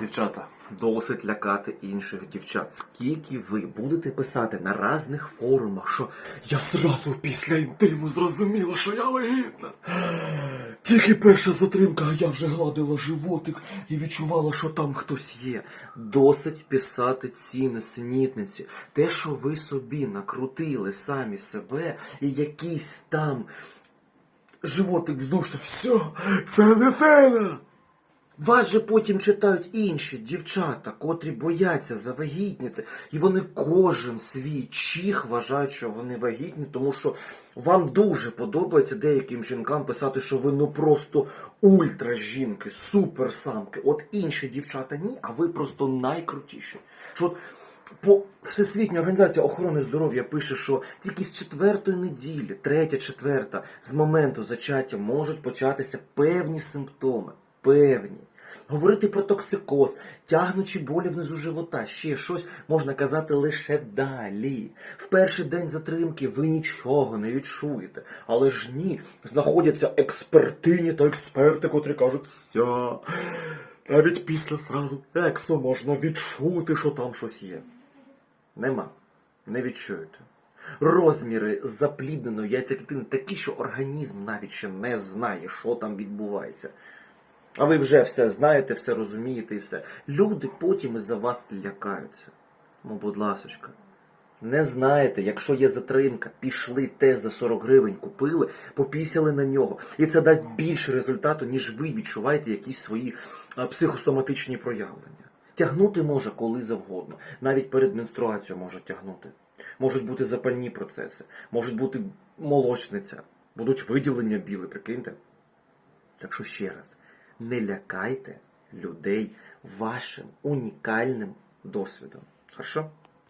Дівчата, досить лякати інших дівчат. Скільки ви будете писати на різних форумах, що я зразу після інтиму зрозуміла, що я вагітна. Тільки перша затримка, а я вже гладила животик і відчувала, що там хтось є. Досить писати ці несенітниці. Те, що ви собі накрутили самі себе, і якийсь там животик вздувся, все, це не фена. Вас же потім читають інші дівчата, котрі бояться завагітніти, і вони кожен свій чих вважають, що вони вагітні, тому що вам дуже подобається деяким жінкам писати, що ви ну просто ультра жінки, супер самки. От інші дівчата ні, а ви просто найкрутіші. Що от по Всесвітня організація охорони здоров'я пише, що тільки з четвертої неділі, третя, четверта, з моменту зачаття можуть початися певні симптоми. Певні. Говорити про токсикоз, тягнучі болі внизу живота, ще щось можна казати лише далі. В перший день затримки ви нічого не відчуєте. Але ж ні, знаходяться експертині та експерти, котрі кажуть, все. Навіть після сразу ексо можна відчути, що там щось є. Нема. Не відчуєте. Розміри заплідненої яйцеклітини такі, що організм навіть ще не знає, що там відбувається. А ви вже все знаєте, все розумієте і все. Люди потім із-за вас лякаються. Ну, будь ласочка. Не знаєте, якщо є затримка, пішли те за 40 гривень, купили, попісяли на нього. І це дасть більше результату, ніж ви відчуваєте якісь свої психосоматичні проявлення. Тягнути може коли завгодно. Навіть перед менструацією може тягнути. Можуть бути запальні процеси, можуть бути молочниця, будуть виділення біле, прикиньте. Так що ще раз, не лякайте людей вашим унікальним досвідом. Хорошо?